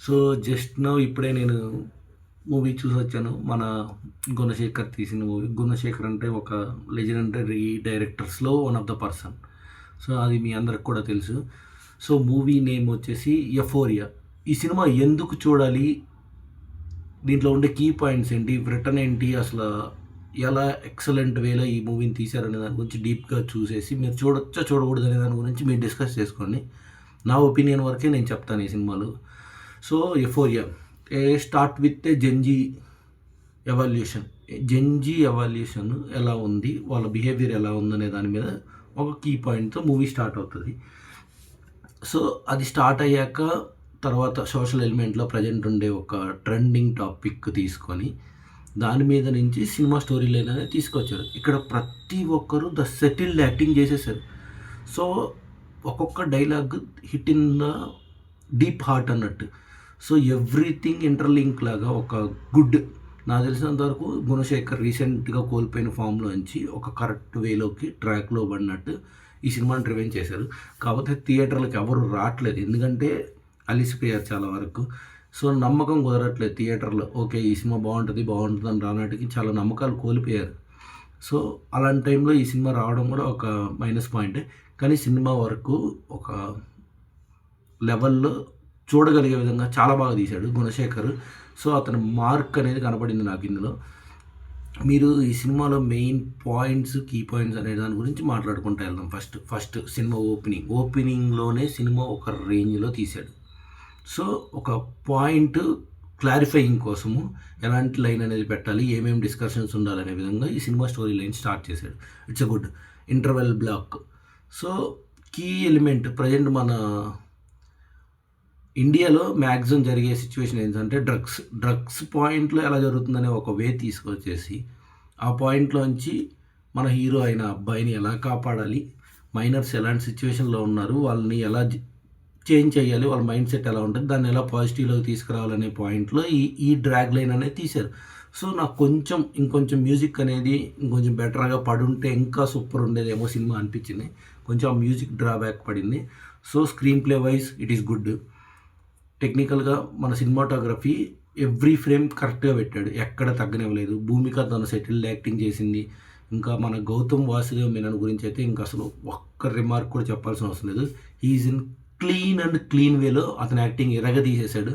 So just no ఇప్పుడే నేను movie చూసి వచ్చాను మన గుణశేఖర్ తీసిన మూవీ. గుణశేఖర్ అంటే ఒక లెజెండరీ డైరెక్టర్స్లో one of the person so అది మీ అందరికి కూడా తెలుసు. సో మూవీ నేమ్ వచ్చేసి ఎఫోరియా ఈ సినిమా ఎందుకు చూడాలి? దీంట్లో ఉండే కీ పాయింట్స్ ఏంటి? రిటర్న్ ఏంటి? అసలు ఎలా ఎక్సలెంట్ వేలో ఈ మూవీని తీశారనే దాని గురించి డీప్గా చూసేసి మీరు చూడొచ్చా చూడకూడదు అనే దాని గురించి మీరు డిస్కస్ చేసుకోండి. నా ఒపీనియన్ వరకే నేను చెప్తాను ఈ సినిమాలు. So Euphoria a start with a Gen Z evolution Gen Z evolution ఎలా ఉంది? వాళ్ళ బిహేవియర్ ఎలా ఉందనే దాని మీద ఒక కీ పాయింట్తో మూవీ స్టార్ట్ అవుతుంది. సో అది స్టార్ట్ అయ్యాక తర్వాత సోషల్ ఎలిమెంట్లో ప్రజెంట్ ఉండే ఒక ట్రెండింగ్ టాపిక్ తీసుకొని దాని మీద నుంచి సినిమా స్టోరీ లైన్ అనేది తీసుకొచ్చారు. ఇక్కడ ప్రతి ఒక్కరు ద సెటిల్డ్ యాక్టింగ్ చేసేసారు. సో ఒక్కొక్క dialogue hit in the deep heart అన్నట్టు. సో ఎవ్రీథింగ్ ఇంటర్లింక్ లాగా ఒక గుడ్. నాకు తెలిసినంత వరకు గుణశేఖర్ రీసెంట్గా కోల్పోయిన ఫామ్లో నుంచి ఒక కరెక్ట్ వేలోకి ట్రాక్లో పడినట్టు ఈ సినిమాని రివెంజ్ చేశారు. కాకపోతే థియేటర్లకు ఎవరు రావట్లేదు ఎందుకంటే అలిసిపోయారు చాలా వరకు. సో నమ్మకం కుదరట్లేదు థియేటర్లో. ఓకే ఈ సినిమా బాగుంటుంది బాగుంటుంది అని రానాటికి చాలా నమ్మకాలు కోల్పోయారు. సో అలాంటి టైంలో ఈ సినిమా రావడం కూడా ఒక మైనస్ పాయింటే. కానీ సినిమా వరకు ఒక లెవెల్లో చూడగలిగే విధంగా చాలా బాగా తీశాడు గుణశేఖర్. సో అతని మార్క్ అనేది కనపడింది నాకు ఇందులో. మీరు ఈ సినిమాలో మెయిన్ పాయింట్స్ కీ పాయింట్స్ అనే దాని గురించి మాట్లాడుకుంటూ వెళ్దాం ఫస్ట్. ఫస్ట్ సినిమా ఓపెనింగ్. ఓపెనింగ్లోనే సినిమా ఒక రేంజ్లో తీశాడు. సో ఒక పాయింట్ క్లారిఫైయింగ్ కోసము ఎలాంటి లైన్ అనేది పెట్టాలి ఏమేమి డిస్కషన్స్ ఉండాలనే విధంగా ఈ సినిమా స్టోరీ లైన్ స్టార్ట్ చేశాడు. It's a good interval block. So key element present మన ఇండియాలో మ్యాక్సిమం జరిగే సిచ్యువేషన్ ఏంటంటే డ్రగ్స్ డ్రగ్స్ పాయింట్లో ఎలా జరుగుతుందనే ఒక వే తీసుకొచ్చేసి ఆ పాయింట్లోంచి మన హీరో అయిన అబ్బాయిని ఎలా కాపాడాలి మైనర్స్ ఎలాంటి సిచ్యువేషన్లో ఉన్నారు వాళ్ళని ఎలా చేంజ్ చేయాలి వాళ్ళ మైండ్ సెట్ ఎలా ఉంటుంది దాన్ని ఎలా పాజిటివ్లోకి తీసుకురావాలనే పాయింట్లో ఈ ఈ డ్రాగ్ లైన్ అనేది తీశారు. సో నాకు కొంచెం ఇంకొంచెం మ్యూజిక్ అనేది ఇంకొంచెం బెటర్గా పడుంటే ఇంకా సూపర్ ఉండేదేమో సినిమా అనిపించింది. కొంచెం ఆ మ్యూజిక్ డ్రాబ్యాక్ పడింది. So screenplay wise it is good. టెక్నికల్గా మన సినిమాటోగ్రఫీ ఎవ్రీ ఫ్రేమ్ కరెక్ట్గా పెట్టాడు. ఎక్కడ తగ్గనివ్వలేదు. భూమిక తను సెటిల్డ్ యాక్టింగ్ చేసింది. ఇంకా మన గౌతమ్ వాసుదేవ్ మీనన్ గురించి అయితే ఇంకా అసలు ఒక్క రిమార్క్ కూడా చెప్పాల్సిన అవసరం లేదు. Is in clean and clean వేలో అతని యాక్టింగ్ ఎరగ తీసేశాడు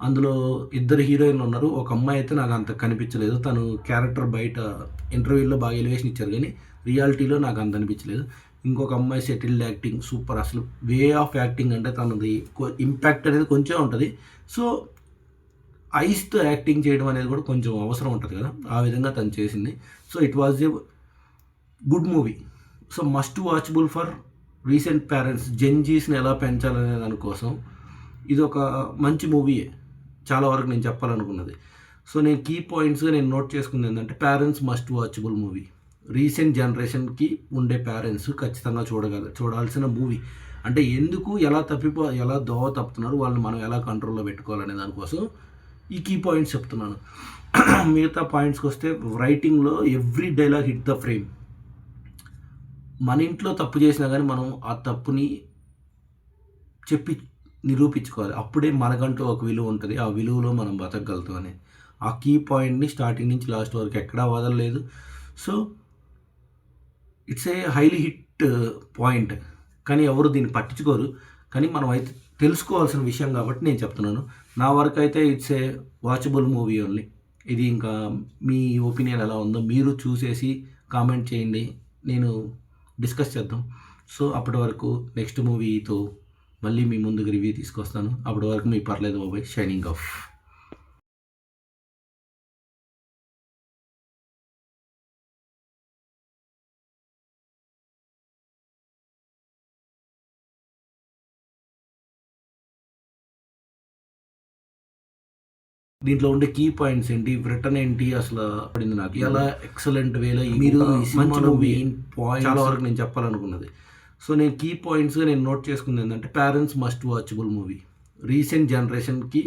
అందులో ఇద్దరు హీరోయిన్లు ఉన్నారు. ఒక అమ్మాయి అయితే నాకు అంత కనిపించలేదు. తను క్యారెక్టర్ బయట ఇంటర్వ్యూలో బాగా ఎలివేషన్ ఇచ్చారు కానీ రియాలిటీలో నాకు అంత అనిపించలేదు. ఇంకొక అమ్మాయి సెటిల్డ్ యాక్టింగ్ సూపర్ అసలు వే ఆఫ్ యాక్టింగ్ అంటే తనది ఇంపాక్ట్ అనేది కొంచెం ఉంటుంది. సో ఐస్తో యాక్టింగ్ చేయడం అనేది కూడా కొంచెం అవసరం ఉంటుంది కదా ఆ విధంగా తను చేసింది. So it was a good movie so must watchable for recent parents జెన్జీస్ని ఎలా పెంచాలనే దానికోసం ఇది ఒక మంచి మూవీయే చాలా వరకు నేను చెప్పాలనుకున్నది. సో నేను కీ పాయింట్స్గా నేను నోట్ చేసుకుంది ఏంటంటే parents must watchable movie recent జనరేషన్కి ఉండే పేరెంట్స్ ఖచ్చితంగా చూడగల చూడాల్సిన మూవీ. అంటే ఎందుకు ఎలా తప్పిపో ఎలా దోవ తప్పుతున్నారు వాళ్ళని మనం ఎలా కంట్రోల్లో పెట్టుకోవాలనే దానికోసం ఈ కీ పాయింట్స్ చెప్తున్నాను. మిగతా పాయింట్స్కి వస్తే రైటింగ్లో every dialogue hit the frame మన ఇంట్లో తప్పు చేసినా కానీ మనం ఆ తప్పుని చెప్పి నిరూపించుకోవాలి. అప్పుడే మనకంటూ ఒక విలువ ఉంటుంది. ఆ విలువలో మనం బతకగలుగుతాం అని. ఆ కీ పాయింట్ని స్టార్టింగ్ నుంచి లాస్ట్ వరకు ఎక్కడా వదలలేదు. So it's a highly hit point కానీ ఎవరు దీన్ని పట్టించుకోరు. కానీ మనం అయితే తెలుసుకోవాల్సిన విషయం కాబట్టి నేను చెప్తున్నాను. నా వరకు అయితే it's a watchable movie only ఇది ఇంకా మీ ఒపీనియన్ ఎలా ఉందో మీరు చూసేసి కామెంట్ చేయండి. నేను డిస్కస్ చేద్దాం. సో అప్పటి వరకు నెక్స్ట్ మూవీతో మళ్ళీ మీ ముందుకు రివ్యూ తీసుకొస్తాను. అప్పటి వరకు మీ పర్లేదు బాబాయ్. షైనింగ్ ఆఫ్ దీంట్లో ఉండే కీ పాయింట్స్ ఏంటి? రిటర్న్ ఏంటి? అసలు పడింది నాకు. ఎలా ఎక్సలెంట్ వేలో మీరు పాయింట్ చాలా వరకు నేను చెప్పాలనుకున్నది. సో నేను కీ పాయింట్స్గా నేను నోట్ చేసుకుంది ఏంటంటే parents must watchable movie recent జనరేషన్కి